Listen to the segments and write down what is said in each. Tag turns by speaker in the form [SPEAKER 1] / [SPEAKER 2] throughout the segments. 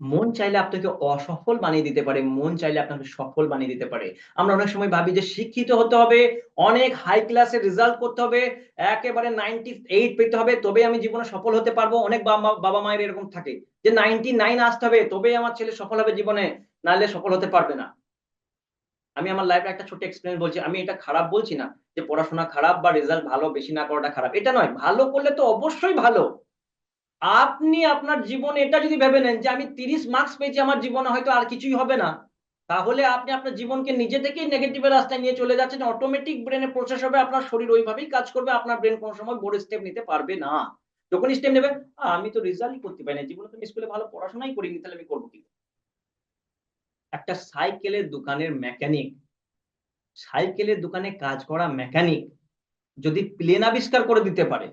[SPEAKER 1] মন চাইলে আপনাকে অসফল বানিয়ে দিতে পারে, মন চাইলে আপনাকে সফল বানিয়ে দিতে পারে। আমরা অনেক সময় ভাবি যে শিক্ষিত হতে হবে, অনেক হাই ক্লাসের রেজাল্ট করতে হবে, একেবারে নাইনটি এইট পেতে হবে, তবে আমি জীবনে সফল হতে পারব। অনেক বাবা মায়ের এরকম থাকে যে নাইনটি নাইন আসতে হবে, তবে আমার ছেলে সফল হবে জীবনে, নাহলে সফল হতে পারবে না। আমি আমার লাইফে একটা ছোট এক্সপিরিয়েন্স বলছি, আমি এটা খারাপ বলছি না যে পড়াশোনা খারাপ বা রেজাল্ট ভালো, বেশি না করাটা খারাপ। এটা নয়, ভালো করলে তো অবশ্যই ভালো। আপনি আপনার জীবনে, এটা যদি ভেবে নেন যে আমি তিরিশ মার্কস পেয়েছি, আমার জীবনে হয়তো আর কিছুই হবে না। তাহলে আপনি আপনার জীবনকে নিজে থেকেই নেগেটিভের রাস্তায় নিয়ে চলে যাচ্ছেন। অটোমেটিক ব্রেনে প্রসেস হবে, আপনার শরীর ওইভাবেই কাজ করবে, আপনার ব্রেন কোনো সময় বড় স্টেপ নিতে পারবে না। যখন স্টেপ নেবে আমি তো রেজাল্টই করতে পারি না, জীবনে তো আমি স্কুলে ভালো পড়াশোনাই করিনি, তাহলে আমি করব কি? একটা সাইকেলের দোকানের মেকানিক সাইকেলের দোকানে কাজ করা মেকানিক যদি প্লেন আবিষ্কার করে দিতে পারে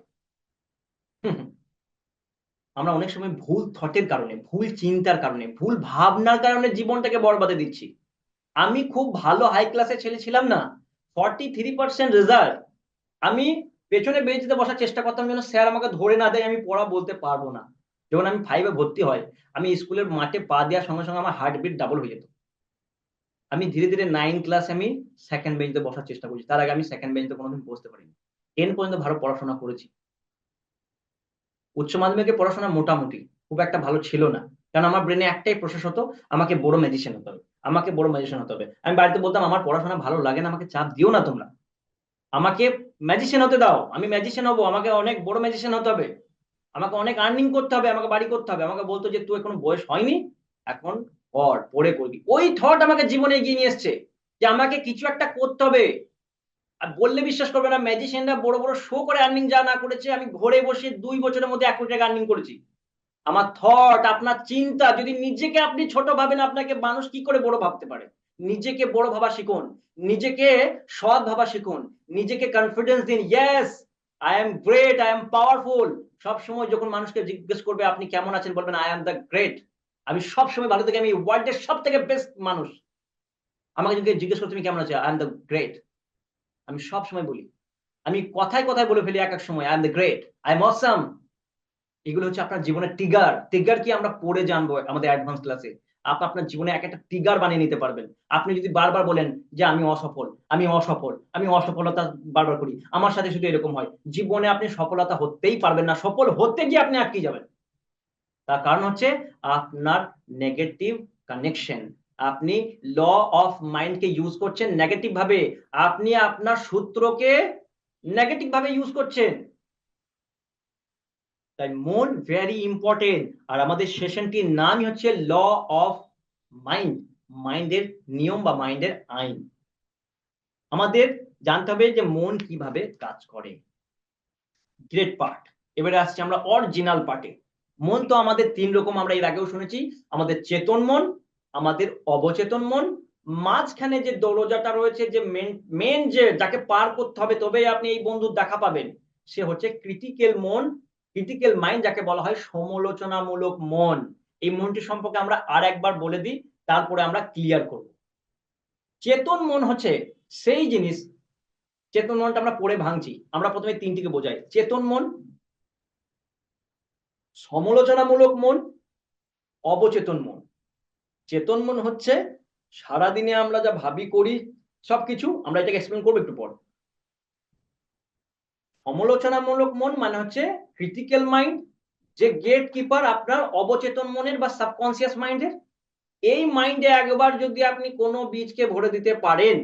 [SPEAKER 1] আমরা অনেক সময় ভুল থটের কারণে, ভুল চিন্তার কারণে, ভুল ভাবনার কারণে জীবনটাকে বরবাদে দিচ্ছি। আমি খুব ভালো হাই ক্লাসের ছেলে ছিলাম না। ফর্টি থ্রি পার্সেন্ট রেজাল্ট আমি পেছনে বেঞ্চিতে বসার চেষ্টা করতাম যেন স্যার আমাকে ধরে না দেয়, আমি পড়া বলতে পারব না। যখন আমি ফাইভে ভর্তি হয়, আমি স্কুলের মাঠে পা দেওয়ার সঙ্গে সঙ্গে আমার হার্টবিট ডাবল হয়ে যেত। আমি ধীরে ধীরে নাইন ক্লাস আমি সেকেন্ড বেঞ্চে বসার চেষ্টা করছি। তার আগে আমি সেকেন্ড বেঞ্চে কোনোদিন বসতে পারিনি। টেন পর্যন্ত ভালো পড়াশোনা করেছি। উচ্চ মাধ্যমিকে পড়াশোনা মোটামুটি, খুব একটা ভালো ছিল না। কারণ আমার ব্রেনে একটাই প্রসেস হতো, আমাকে বড় ম্যাজিশিয়ান হতে হবে, আমাকে বড় ম্যাজিশিয়ান হতে হবে। আমি বাড়িতে বলতাম, আমার পড়াশোনা ভালো লাগে না, আমাকে চাপ দিও না তোমরা। আমাকে ম্যাজিশিয়ান হতে দাও, আমি ম্যাজিশিয়ান হব, আমাকে অনেক বড় ম্যাজিশিয়ান হতে হবে। আমাকে অনেক আর্নিং করতে হবে, আমাকে বাড়ি করতে হবে। আমাকে বলতো যে, তুই এখন বয়স হয়নি, এখন কর পড়ে করবি। ওই থট আমাকে জীবনে এগিয়ে নিয়ে এসছে যে, আমাকে কিছু একটা করতে হবে। আর বললে বিশ্বাস করবে না ম্যাজিশিয়ানরা বড় বড় শো করে আর্নিং যা না করেছে, আমি ঘরে বসে দুই বছরের মধ্যে এক কোটি টাকা আর্নিং করেছি। আমার থট আপনার চিন্তা, যদি নিজেকে আপনি ছোট ভাবেন, আপনাকে মানুষ কি করে বড় ভাবতে পারে? নিজেকে বড় ভাবা শিখুন, নিজেকে সৎ ভাবা শিখুন, নিজেকে কনফিডেন্স দিন yes I am great I am powerful সব সময় যখন মানুষকে জিজ্ঞেস করবে, আপনি কেমন আছেন? বলবেন আই এম দ্য গ্রেট আমি সব সময় ভালো থেকে, আমি ওয়ার্ল্ডের সব থেকে বেস্ট মানুষ। আমাকে যদি জিজ্ঞেস করতে তুমি কেমন আছো? আই এম দ্য গ্রেট আমি সব সময় বলি। আমি কথায় কথায় বলে ফেলি এক এক সময় I am the great I am awesome এগুলো হচ্ছে আপনার জীবনের টিগার টিগার কি আমরা পড়ে জানব আমাদের অ্যাডভান্স ক্লাসে আপনি আপনার জীবনে এক একটা টিগার বানিয়ে নিতে পারবেন। আপনি যদি বারবার বলেন যে, আমি অসফল আমি অসফল, আমি অসফলতা বারবার করি। আমার সাথে শুধু এরকম হয়। জীবনে আপনি সফলতা হতেই পারবেন না। সফল হতে গিয়ে আপনি আটকে যাবেন। তার কারণ হচ্ছে আপনার নেগেটিভ কানেকশন আপনি ল অফ মাইন্ডকে ইউজ করছেন নেগেটিভ ভাবে। আপনি আপনার সূত্রকে নেগেটিভ ভাবে ইউজ করছেন। তাই মন ভেরি ইম্পর্টেন্ট আর আমাদের সেশনটির নামই হচ্ছে ল অফ মাইন্ড মাইন্ডের নিয়ম বা মাইন্ডের আইন। আমাদের জানতে হবে যে মন কীভাবে কাজ করে। গ্রেট পার্ট এবারে আসছি আমরা অরিজিনাল পার্টে মন তো আমাদের তিন রকম, আমরা এর আগেও শুনেছি। আমাদের চেতন মন আমাদের অবচেতন মন, মাঝখানে যে দরজাটা রয়েছে, যে মেন যে যাকে পার করতে হবে, তবেই আপনি এই বন্ধুর দেখা পাবেন। সে হচ্ছে ক্রিটিক্যাল মন ক্রিটিক্যাল মাইন্ড যাকে বলা হয় সমালোচনামূলক মন। এই মনটি সম্পর্কে আমরা আর একবার বলে দিই, তারপরে আমরা ক্লিয়ার করব। চেতন মন হচ্ছে সেই জিনিস, চেতন মনটা আমরা পড়ে ভাঙছি। আমরা প্রথমে তিনটিকে বোঝাই। চেতন মন, সমালোচনামূলক মন, অবচেতন মন। চেতন মন হচ্ছে, সারাদিনে আমরা যা ভাবি করি, সবকিছু আমরা এটাকে এক্সপ্লেন করব একটু পর। সমালোচনামূলক মন মানে হচ্ছে ক্রিটিক্যাল মাইন্ড যে গেট কিপার আপনার অবচেতন মনের বা সাবকনসিয়াস মাইন্ডের এই মাইন্ডে একবার যদি আপনি কোনো বীজকে ভরে দিতে পারেন,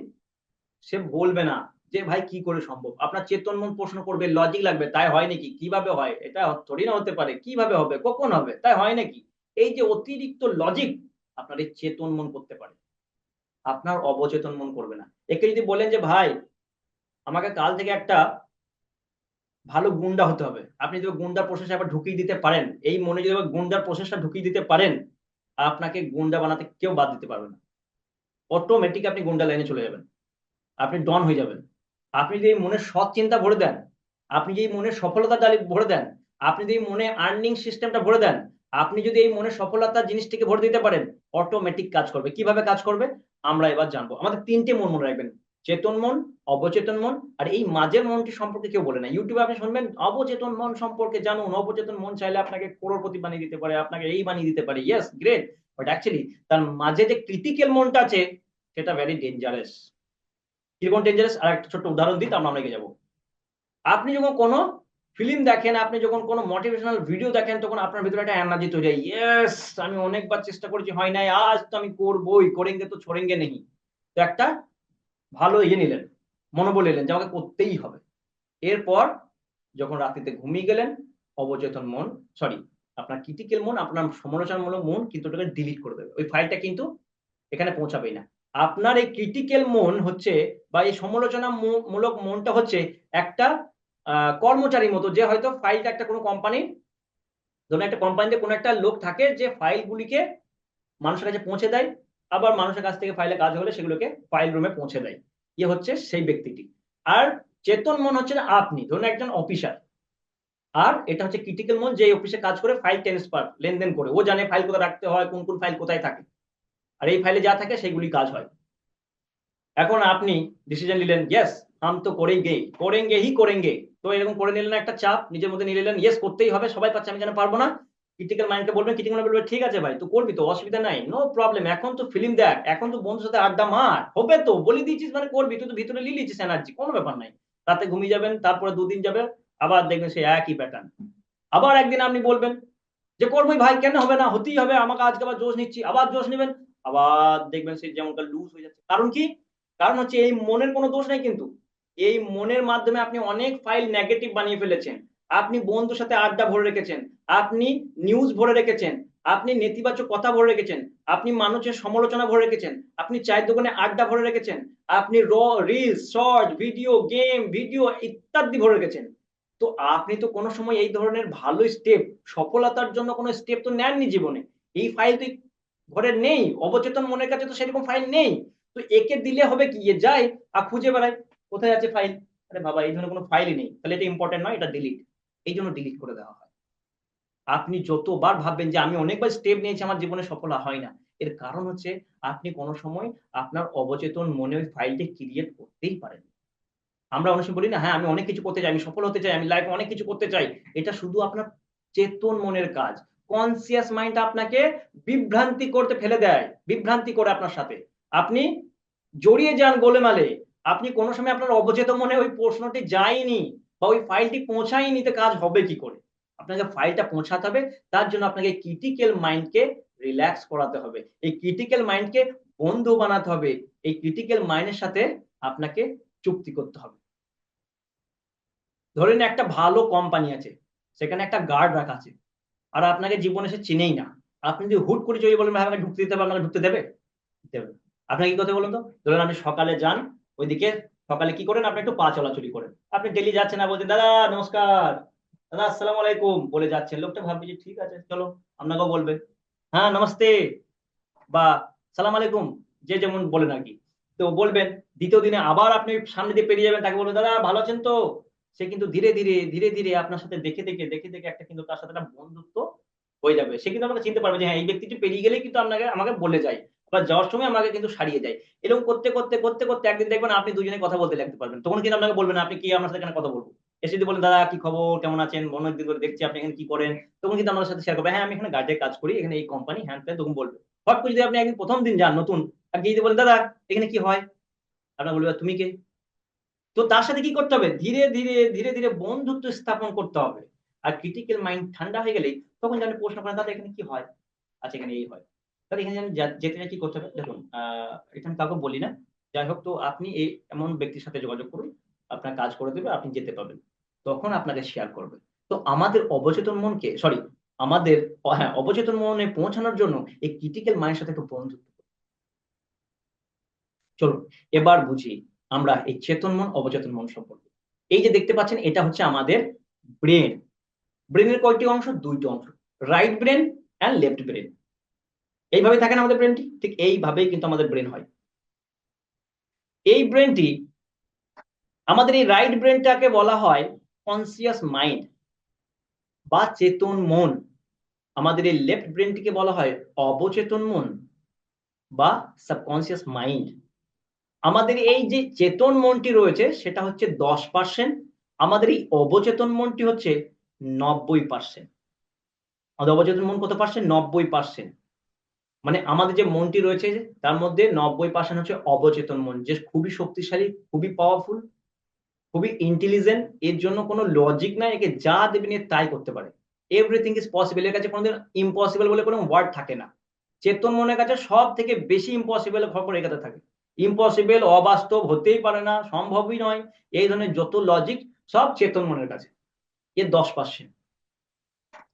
[SPEAKER 1] সে বলবে না যে, ভাই, কি করে সম্ভব? আপনার চেতন মন প্রশ্ন করবে লজিক লাগবে, তাই হয় নাকি? কীভাবে হয়? এটা থরি না হতে পারে। কীভাবে হবে? কখন হবে? তাই হয় নাকি? এই যে অতিরিক্ত লজিক আপনার এই চেতন মন করতে পারে। আপনার অবচেতন মন করবে না। একে যদি বলেন যে, ভাই, আমাকে কাল থেকে একটা ভালো গুন্ডা হতে হবে। আপনি যদি গুন্ডার প্রসেস আবার ঢুকিয়ে দিতে পারেন, এই মনে যদি গুন্ডার প্রসেসটা ঢুকিয়ে দিতে পারেন, আপনাকে গুন্ডা বানাতে কেউ বাদ দিতে পারবে না। অটোমেটিক আপনি গুন্ডা লাইনে চলে যাবেন। আপনি ডন হয়ে যাবেন। আপনি যদি মনে সৎ চিন্তা ভরে দেন, আপনি যদি মনে সফলতা ভরে দেন, আপনি যদি মনে আর্নিং সিস্টেমটা ভরে দেন আপনি যদি এই মনে সফলতা জিনিসটিকে ভরে দিতে পারেন অটোমেটিক কাজ করবে। কীভাবে কাজ করবে? আমরা এবার জানব। আমাদের তিনটে মন মনে রাখবেন। চেতন মন, অবচেতন মন, আর এই মাঝের মনটি সম্পর্কে কেউ বলে না। ইউটিউবে আপনি শুনবেন, অবচেতন মন সম্পর্কে জানুন। অবচেতন মন চাইলে আপনাকে করোড়পতি বানিয়ে দিতে পারে, আপনাকে এই বানিয়ে দিতে পারে। ইয়েস গ্রেট বাট অ্যাকচুয়ালি তার মাঝে যে ক্রিটিক্যাল মনটা আছে, সেটা ভেরি ডেঞ্জারাস কীরকম ডেঞ্জারাস আর একটা ছোট্ট উদাহরণ দিই আমরা এগিয়ে যাব। আপনি যখন কোনো ফিল্ম দেখেন, আপনি যখন কোনো মোটিভেশনাল ভিডিও দেখেন, তখন আপনার ভিতরে একটা এনার্জি তৈরি হয়। ইয়েস আমি অনেকবার চেষ্টা করেছি, হয় নাই, আজ তো আমি করবোই, করেঙ্গে তো ছড়েঙ্গে নেই। তো একটা ভালো ইয়ে নিলেন, মনোবল এলেন যে আমাকে করতেই হবে। এরপর যখন রাত্রিতে ঘুমিয়ে গেলেন, অবচেতন মন সরি আপনার ক্রিটিক্যাল মন, আপনার সমালোচনামূলক মন কিন্তু ওটাকে ডিলিট করে দেবে। ওই ফাইলটা কিন্তু এখানে পৌঁছাবেই না। আপনার এই ক্রিটিক্যাল মন হচ্ছে বা এই সমালোচনা মূলক মনটা হচ্ছে একটা কর্মচারীর মতো, যে হয়তো ফাইলটা একটা কোনো কোম্পানি ধরুন একটা কোম্পানিতে কোনো একটা লোক থাকে যে ফাইলগুলিকে মানুষের কাছে পৌঁছে দেয়, আবার মানুষের কাছ থেকে ফাইলে কাজ হলে সেগুলোকে ফাইল রুমে পৌঁছে দেয়। ইয়ে হচ্ছে সেই ব্যক্তিটি। আর চেতন মন হচ্ছে আপনি, ধরুন একজন অফিসার আর এটা হচ্ছে ক্রিটিক্যাল মন, যে অফিসে কাজ করে ফাইল ট্রান্সফার লেনদেন করে, ও জানে ফাইল কোথায় রাখতে হয়, কোন কোন ফাইল কোথায় থাকে। আর এই ফাইলে যা থাকে সেগুলি কাজ হয়। এখন আপনি ডিসিশন নিলেন ইয়েস আম তো করেঙ্গে করেঙ্গে হি করেঙ্গে তো এরকম করে নিলেন একটা চাপ, নিজের মধ্যে নিয়ে নিলেন ইয়েস করতেই হবে, সবাই পাচ্ছে আমি যেন পারব না? ক্রিটিক্যাল মাইন্ডকে বলবেন ক্রিটিক্যাল বলবে, ঠিক আছে ভাই, তো করবি তো, অসুবিধা নাই নো প্রবলেম এখন তো ফিল্ম দেখ, এখন তো বন্ধুর সাথে আড্ডা মার, হবে তো, বলে দিয়েছিস মানে করবি, তুই তো ভিতরে লিলিছিস এনার্জি কোনো ব্যাপার নাই তাতে ঘুমিয়ে যাবেন, তারপরে দুদিন যাবে, আবার দেখবেন সেই একই প্যাটার্ন আবার একদিন আপনি বলবেন যে করবোই ভাই, কেন হবে না, হতেই হবে, আমাকে আজকে আবার জোশ নিচ্ছি, আবার জোশ নেবেন, আবার দেখবেন সে যেমনটা লুজ হয়ে যাচ্ছে, কারণ কি? কারণ হচ্ছে এই মনের কোনো দোষ নাই কিন্তু এই মনের মাধ্যমে আপনি অনেক ফাইল নেগেটিভ বানিয়ে ফেলেছেন। আপনি বন্ধুর সাথে আড্ডা ভরে রেখেছেন, আপনি নিউজ ভরে রেখেছেন, আপনি নেতিবাচক কথা ভরে রেখেছেন, আপনি মানুষের সমালোচনা ভরে রেখেছেন, আপনি চায়ের দোকানে আড্ডা ভরে রেখেছেন, আপনি র reels short video game video ইত্যাদি ভরে রেখেছেন। তো আপনি তো কোনো সময় এই ধরনের ভালো স্টেপ সফলতার জন্য কোনো স্টেপ তো নেননি জীবনে। এই ফাইল তো ঘরে নেই, অবচেতন মনের কাছে তো সেরকম ফাইল নেই। তো একে দিলে হবে কি? এ যায় আর খুঁজে বেড়ায়। কোথায় আছে ফাইল আরে বাবা, এই ধরনের কোনো ফাইলই নেই। তাহলে এটা ইম্পর্টেন্ট নয়, এটা ডিলিট এই জন্য ডিলিট করে দেওয়া হয়। আপনি যতবার ভাববেন যে আমি অনেকবার স্টেপ নিয়েছি, আমার জীবনে সফল হয় না। এর কারণ হচ্ছে, আপনি কোনো সময় আপনার অবচেতন মনে ওই ফাইলটি ক্রিয়েট করতেই পারেন। আমরা অনেক সময় বলি না হ্যাঁ আমি অনেক কিছু করতে চাই, আমি সফল হতে চাই, আমি লাইফে অনেক কিছু করতে চাই। এটা শুধু আপনার চেতন মনের কাজ। কনসিয়াস মাইন্ড আপনাকে বিভ্রান্তি করতে ফেলে দেয় বিভ্রান্তি করে আপনার সাথে। আপনি জড়িয়ে যান গোলেমালে। আপনি কোনো সময় আপনার অবচেত মনে ওই প্রশ্নটি যায়নি বা ওই ফাইলটি পৌঁছায়নি, তো কাজ হবে কি করে? আপনাকে ফাইলটা পৌঁছাতে হবে, তার জন্য আপনাকে ক্রিটিক্যাল মাইন্ডকে রিল্যাক্স করাতে হবে। এই ক্রিটিক্যাল মাইন্ডকে বন্ধু বানাতে হবে, এই ক্রিটিক্যাল মাইন্ডের সাথে আপনাকে চুক্তি করতে হবে। ধরেন একটা ভালো কোম্পানি আছে, সেখানে একটা গার্ড রাখা আছে, আর আপনাকে জীবনে সে চিনেই না। আপনি যদি হুট করে যদি বলেন, ভাই, আমাকে ঢুকতে দিতে হবে আপনাকে ঢুকতে দেবে? দেবে আপনাকে কি কথা বলুন তো? ধরেন আপনি সকালে যান ওইদিকে সকালে কি করেন? আপনি একটু পা চলাচলি করেন। আপনি ডেলি যাচ্ছেন না, বলছেন, দাদা, নমস্কার। দাদা, আসসালাম আলাইকুম। বলে যাচ্ছেন। লোকটা ভাববে যে, ঠিক আছে, চলো, আপনাকেও বলবে। হ্যাঁ নমস্তে। বা, সালাম আলাইকুম। যে যেমন বলেন আর কি। তো বলবেন, দ্বিতীয় দিনে আবার আপনি সামনে দিয়ে পেরিয়ে যাবেন, তাকে বলবেন, দাদা, ভালো আছেন তো? সে কিন্তু ধীরে ধীরে ধীরে ধীরে আপনার সাথে দেখে দেখে দেখে দেখে একটা কিন্তু তার সাথে একটা বন্ধুত্ব হয়ে যাবে। সে কিন্তু আপনাকে চিনতে পারবে যে হ্যাঁ এই ব্যক্তিটি পেরিয়ে গেলেই কিন্তু আপনাকে, আমাকে বলে যায়। বা যাওয়ার সময় আমাকে কিন্তু সারিয়ে যায় এরকম করতে করতে করতে করতে একদিন দেখবেন আপনি দুজনে কথা বলতে লাগতে পারবেন। তখন কিন্তু আপনাকে বলবেন আপনি কি? আমার সাথে কথা বলব? এসে যদি বলেন, দাদা, কি খবর? কেমন আছেন? অনেকদিন ধরে দেখছি, আপনি এখানে কি করেন? তখন কিন্তু আমাদের সাথে শেয়ার করবে হ্যাঁ আমি এখানে গার্ডের কাজ করি, এখানে এই কোম্পানি হ্যান্ড তখন বলবে। হট করে যদি আপনি একদিন প্রথম দিন যান নতুন, আর যদি বলেন, দাদা, এখানে কি হয়? আপনার বলবে, তুমি কে? তো তার সাথে কি করতে হবে? ধীরে ধীরে ধীরে ধীরে বন্ধুত্ব স্থাপন করতে হবে। আর ক্রিটিক্যাল মাইন্ড ঠান্ডা হয়ে গেলেই তখন জানি প্রশ্ন করেন, দাদা, এখানে কি হয়? আচ্ছা এখানে এই হয়। তাহলে এখানে যেতে কি করতে হবে? দেখুন এখানে কাউকে বলি না। যাই হোক, তো আপনি এই এমন ব্যক্তির সাথে যোগাযোগ করুন। আপনার কাজ করে দেবে, আপনি যেতে পাবেন তখন আপনাকে শেয়ার করবে। তো আমাদের অবচেতন মনকে সরি আমাদের হ্যাঁ অবচেতন মনে পৌঁছানোর জন্য এই ক্রিটিক্যাল মাইন্ডের সাথে একটু বন্ধুত্ব চলুন, এবার বুঝি আমরা এই চেতন মন, অবচেতন মন সম্পর্কে। এই যে দেখতে পাচ্ছেন, এটা হচ্ছে আমাদের ব্রেন ব্রেনের কয়টি অংশ? দুইটি অংশ। Right brain and left brain এইভাবে থাকে না আমাদের ব্রেনটি ঠিক এইভাবেই কিন্তু আমাদের ব্রেন হয়। এই ব্রেনটি আমাদের এই রাইট ব্রেনটাকে বলা হয় কনসিয়াস মাইন্ড বা চেতন মন। আমাদের এই লেফট ব্রেনটিকে বলা হয় অবচেতন মন বা সাবকনসিয়াস মাইন্ড আমাদের এই যে চেতন মনটি রয়েছে, সেটা হচ্ছে দশ পার্সেন্ট আমাদের এই অবচেতন মনটি হচ্ছে নব্বই পার্সেন্ট আমাদের অবচেতন মন কত পার্সেন্ট নব্বই পার্সেন্ট মানে আমাদের যে মনটি রয়েছে, তার মধ্যে নব্বই পার্সেন্ট হচ্ছে অবচেতন মন, যে খুবই শক্তিশালী, খুবই পাওয়ারফুল খুবই ইন্টেলিজেন্ট এর জন্য কোনো লজিক নাই, একে যা দেবে নিয়ে তাই করতে পারে। এভরিথিং ইজ পসিবল এর কাছে কোনোদিন ইম্পসিবল বলে কোনো ওয়ার্ড থাকে না। চেতন মনের কাছে সব থেকে বেশি ইম্পসিবল খবর কাছে থাকে। ইম্পসিবল অবাস্তব হতেই পারে না, সম্ভবই নয়। এই ধরনের যত লজিক সব চেতন মনের কাছে। এর দশ পার্সেন্ট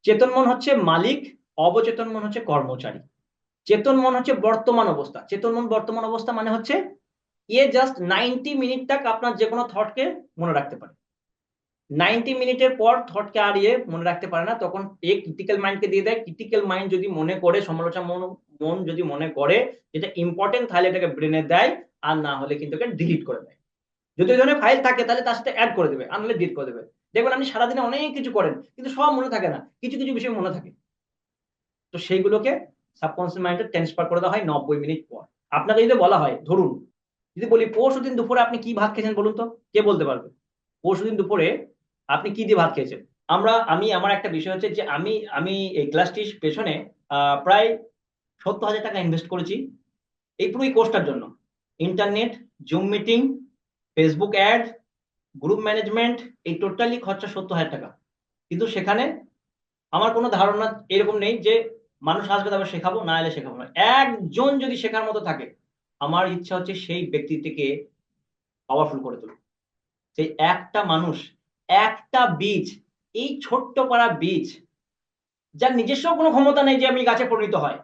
[SPEAKER 1] চেতন মন হচ্ছে মালিক, অবচেতন মন হচ্ছে কর্মচারী। চেতন মন হচ্ছে বর্তমান অবস্থা। চেতন মন বর্তমান অবস্থা মানে হচ্ছে এ জাস্ট নাইনটি মিনিট তাক আপনার যে কোনো থটকে মনে রাখতে পারে। নাইনটি মিনিটের পর থটকে আর ইয়ে মনে রাখতে পারে না, তখন এ ক্রিটিক্যাল মাইন্ডকে দিয়ে দেয়। ক্রিটিক্যাল মাইন্ড যদি মনে করে, সমালোচনা মন মন যদি মনে করে, যেটা ইম্পর্টেন্ট তাহলে এটাকে ব্রেনে দেয়, আর না হলে কিন্তু এটাকে ডিলিট করে দেয়। যদি ওই ধরনের ফাইল থাকে, তাহলে তার সাথে অ্যাড করে দেবে, আর নাহলে ডিলিট করে দেবে। দেখবেন আপনি সারাদিনে অনেক কিছু করেন, কিন্তু সব মনে থাকে না। কিছু কিছু বিষয় মনে থাকে। তো সেইগুলোকে সাবকনসিয়াস মাইন্ডে ট্রান্সফার করে দেওয়া হয় নব্বই মিনিট পর। আপনাকে যদি বলা হয়, ধরুন, যদি বলি পরশু দিন দুপুরে আপনি কি ভাত খেয়েছেন বলুন তো? কে বলতে পারবে? পরশু দিন দুপুরে আপনি কি দিয়ে ভাত খেয়েছেন? আমরা, আমি, আমার একটা বিষয় হচ্ছে যে আমি আমি এই ক্লাসটির পেছনে প্রায় সত্তর হাজার টাকা ইনভেস্ট করেছি এই পুরো কোর্সটার জন্য। Internet Zoom meeting Facebook ad group management এই টোটালি খরচা সত্তর হাজার টাকা। কিন্তু সেখানে আমার কোনো ধারণা এরকম নেই যে মানুষ আসবে তবে শেখাবো, না এলে শেখাবো না। একজন যদি শেখার মতো থাকে, আমার ইচ্ছা হচ্ছে সেই ব্যক্তিটিকে পাওয়ারফুল করে তুলব সেই একটা মানুষ, একটা বীজ, এই ছোট্ট পাড়া বীজ, যার নিজস্ব কোনো ক্ষমতা নেই যে আমি গাছে পরিণত হয়।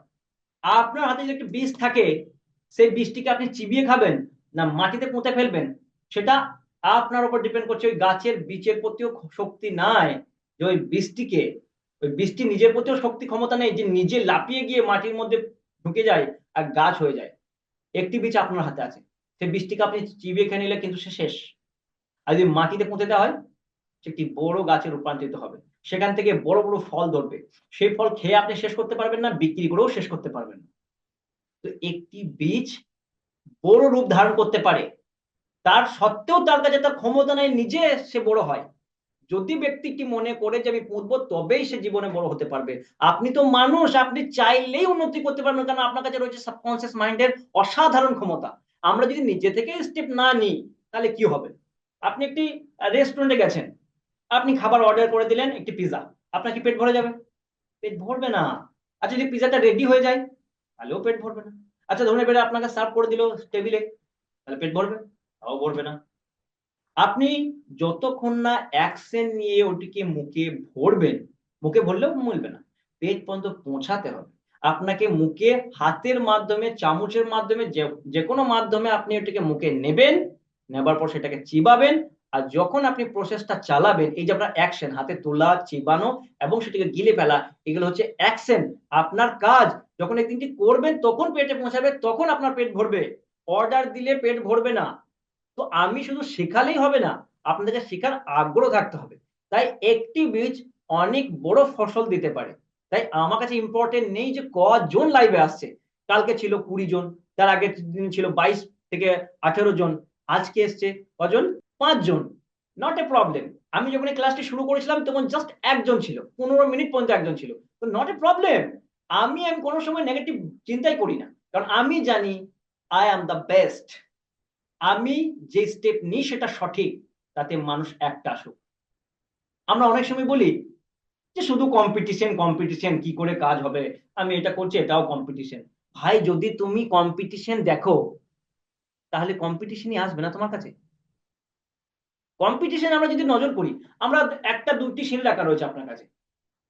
[SPEAKER 1] আপনার হাতে যদি একটা বীজ থাকে, সেই বীজটিকে আপনি চিবিয়ে খাবেন, না মাটিতে পুঁতে ফেলবেন, সেটা আপনার উপর ডিপেন্ড করছে ওই গাছের বীজের প্রতিও শক্তি নাই যে ওই বীজটিকে ওই বীজটি নিজের প্রতিও শক্তি ক্ষমতা নেই, যে নিজে লাপিয়ে গিয়ে মাটির মধ্যে ঢুকে যায় আর গাছ হয়ে যায়। একটি বীজ আপনার হাতে আছে। সে বৃষ্টিকে আপনি চিবিয়ে খেয়ে নিলে কিন্তু সে শেষ। আর যদি মাটিতে পুঁতে দেওয়া হয়, সে একটি বড় গাছে রূপান্তরিত হবে। সেখান থেকে বড় বড় ফল ধরবে। সেই ফল খেয়ে আপনি শেষ করতে পারবেন না, বিক্রি করেও শেষ করতে পারবেন না। তো একটি বীজ বড় রূপ ধারণ করতে পারে। তার সত্ত্বেও তার কাছে তার ক্ষমতা নেই, নিজে সে বড় হয়। যদি ব্যক্তিটি মনে করে যে আমি পুঁতবো তবেই সে জীবনে বড় হতে পারবে। আপনি তো মানুষ, আপনি চাইলেই উন্নতি করতে পারবেন, কারণ আপনার কাছে রয়েছে সাবকনসিয়াস মাইন্ডের অসাধারণ ক্ষমতা। আমরা যদি নিজে থেকে স্টেপ না নিই, তাহলে কি হবে? আপনি একটি রেস্টুরেন্টে গেছেন, আপনি খাবার অর্ডার করে দিলেন, একটি পিজা আপনার কি পেট ভরে যাবে? পেট ভরবে না। আচ্ছা যদি পিজাটা রেডি হয়ে যায়, তাহলেও পেট ভরবে না। আচ্ছা ধরুন এবারে আপনাকে সার্ভ করে দিল টেবিলে তাহলে পেট ভরবে? তাও ভরবে না। আপনি যতক্ষণ না অ্যাকশন নিয়ে ওটিকে মুখে ভরবেন, মুখে ভরলেও মিলবে না। পেট পর্যন্ত পৌঁছাতে হবে। আপনাকে মুখে হাতের মাধ্যমে, চামচের মাধ্যমে, যে কোনো মাধ্যমে আপনি ওটিকে মুখে নেবেন, নেবার পর সেটাকে চিবাবেন, আর যখন আপনি প্রসেসটা চালাবেন, এই যে আপনার অ্যাকশন হাতে তোলা, চিবানো এবং সেটাকে গিলে ফেলা, এগুলো হচ্ছে অ্যাকশন আপনার কাজ যখন এই তিনটি করবেন, তখন পেটে পৌঁছাবে, তখন আপনার পেট ভরবে। অর্ডার দিলে পেট ভরবে না। তো আমি শুধু শেখালেই হবে না, আপনাদেরকে শেখার আগ্রহ থাকতে হবে। তাই একটি বীজ অনেক বড় ফসল দিতে পারে। তাই আমার কাছে ইম্পর্টেন্ট নেই যে কজন লাইভে আসছে। কালকে ছিল কুড়ি জন, তার আগের দিন ছিল বাইশ থেকে আঠেরো জন, আজকে এসছে কজন? পাঁচজন নট এ প্রবলেম আমি যখন ক্লাসটি শুরু করেছিলাম, তখন জাস্ট একজন ছিল, পনেরো মিনিট পর্যন্ত একজন ছিল। তো নট এ প্রবলেম আমি আমি কোনো সময় নেগেটিভ চিন্তাই করি না। কারণ আমি জানি আই এম দ্য বেস্ট আমি যে স্টেপ নিই সেটা সঠিক, তাতে মানুষ একটা আসুক। আমরা অনেক সময় বলি যে শুধু কম্পিটিশন কম্পিটিশন কি করে কাজ হবে? আমি এটা করছি, এটাও কম্পিটিশন ভাই, যদি তুমি কম্পিটিশন দেখো, তাহলে কম্পিটিশনই আসবে না তোমার কাছে। কম্পিটিশন আমরা যদি নজর করি, আমরা একটা, দুটি সিঁড়ি রাখা রয়েছে আপনার কাছে।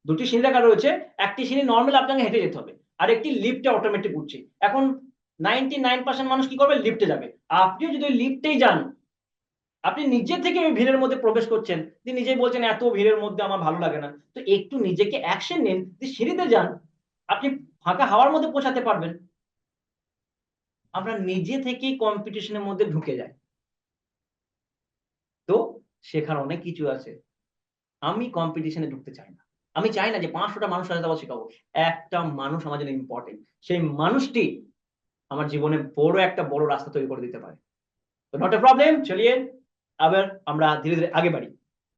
[SPEAKER 1] দুটি সিঁড়ি রাখা রয়েছে, একটি সিঁড়ি নর্মাল আপনাকে হেঁটে যেতে হবে আর একটি লিফটে অটোমেটিক উঠছে। এখন নাইনটি নাইন পার্সেন্ট মানুষ কি করবে? লিফটে যাবে। আপনিও যদি লিফটেই যান, আপনি নিজে থেকে ওই ভিড়ের মধ্যে প্রবেশ করছেন, যে নিজেই বলছেন, এত ভিড়ের মধ্যে আমার ভালো লাগে না। তো একটু নিজেকে অ্যাকশন নিন, যে সিঁড়িতে যান, আপনি ফাঁকা হাওয়ার মধ্যে পৌঁছাতে পারবেন। আমরা নিজে থেকেই কম্পিটিশনের মধ্যে ঢুকে যাই তো শেখার অনেক কিছু আছে। আমি কম্পিটিশনে ঢুকতে চাই না। আমি চাই না যে পাঁচশোটা মানুষ সাথে শেখাবো। একটা মানুষ আমার জন্য ইম্পর্টেন্ট সেই মানুষটি আমার জীবনে বড় একটা বড় রাস্তা তৈরি করে দিতে পারে। তো নট এ প্রবলেম চলিয়ে আবার আমরা ধীরে ধীরে আগে বাড়ি।